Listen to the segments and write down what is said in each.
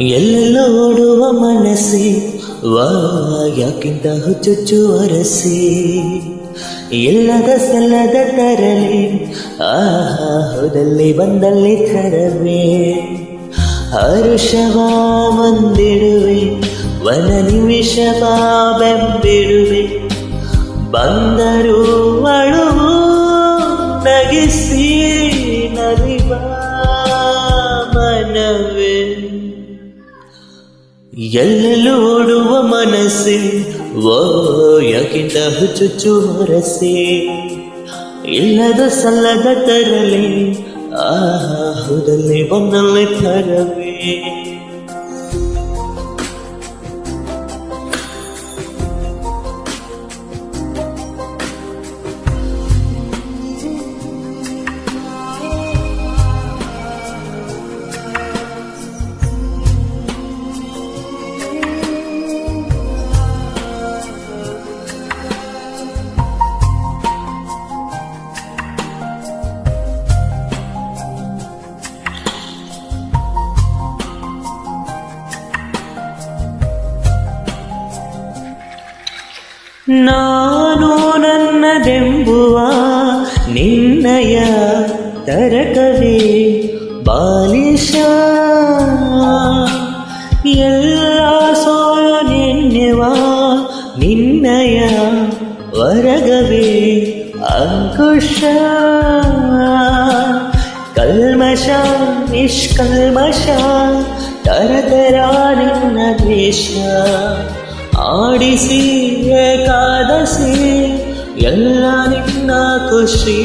ಎಲ್ಲೆಲ್ಲೋಡುವ ಮನಸ್ಸಿ ವಾ ಯಾಕಿಂತ ಹುಚ್ಚುಚ್ಚು ಅರಸಿ. ಎಲ್ಲದ ಸಲ್ಲದ ತರಲಿ ಆಹಾ ಬಂದಲ್ಲಿ ತರವೇ ಹರುಷವ ಬಂದಿಡುವೆ ವನ ನಿಮಿಷವ ಬೆಂಬಿಡುವೆ ಬಂದರು ಅಳುವು ನಗಿಸಿ ನಲಿವ ಮನವೇ ಎಲ್ಲೆಲ್ಲೂ ಓಡುವ ಮನಸ್ಸೆ ಓ ಯಾಕಿಂತ ಹುಚ್ಚುಚ್ಚು ಹೊರಸೆ ಇಲ್ಲದ ಸಲ್ಲದ ತರಲೆ ಆ ಹೋದಲ್ಲಿ ಬಂದಲ್ಲಿ ತರವೇ ನಾನು ನನ್ನದೆಂಬುವ ನಿನ್ನಯ ತರಕವೇ ಬಾಲಿಶ ಎಲ್ಲ ಸೋಲು ನೆನ್ನೆವ ನಿನ್ನಯ ವರಗವೇ ಅಂಕುಶ ಕಲ್ಮಶ ನಿಷ್ಕಲ್ಮಶ ತರತರ ನಿನ್ನ ದ್ವೇಷ ಆಡಿಸಿ ಏಕಾದಶಿ ಎಲ್ಲ ನಿನ್ನ ಖುಷಿ.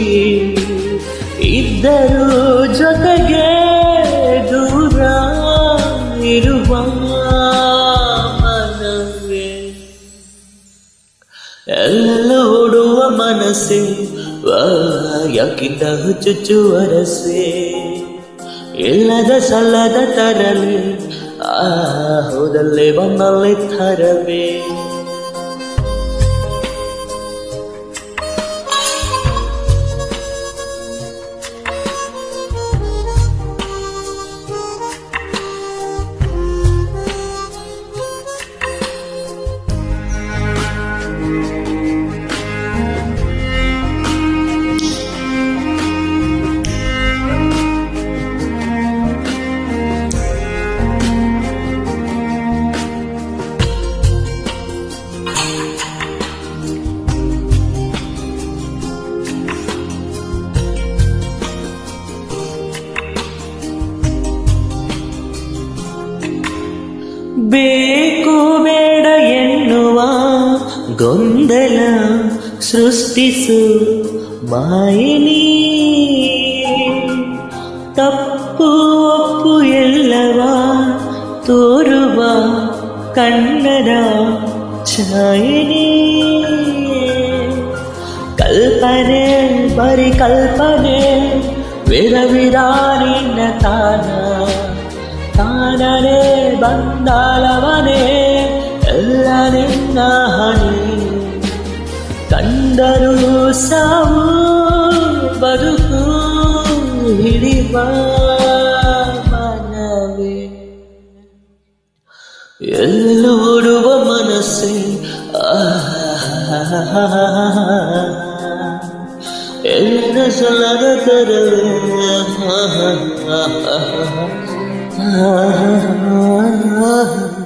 ಇದ್ದರೂ ಜೊತೆಗೆ ದೂರ ಇರುವ ಮನವೇ ಎಲ್ಲ ಓಡುವ ಮನಸ್ಸೆ ಹುಚ್ಚುಚ್ಚು ಅರಸೆ. ಇಲ್ಲದ ಸಲ್ಲದ ತರಲಿ ಹೋದಲ್ಲಿ ಬಂದಲ್ಲಿ ತರವೇ ಬೇಕು ಬೇಡ ಎನ್ನುವ ಗೊಂದಲ ಸೃಷ್ಟಿಸು ಮಾಯಿನಿ ತಪ್ಪು ಒಪ್ಪು ಎಲ್ಲವ ತೋರುವ ಕನ್ನಡ ಛಾಯಿನಿ ಕಲ್ಪನೆ ಬರಿ ಕಲ್ಪನೆ ವಿರವಿರ ನಿನ್ನ ತಾನ ತಾನನೇ ಬಂದಾಳವನೇ ಎಲ್ಲ ನಿನ್ನ ಹಣಿ ಕಂಡರೂ ಸಾವು ಬದುಕು ಹಿಡಿವ ಮನವೇ ಎಲ್ಲೋಡುವ ಮನಸ್ಸೆ ಎಲ್ಲ ಸಲದ ತರವೇ ah, ah, ah, ah, ah, ah, ah.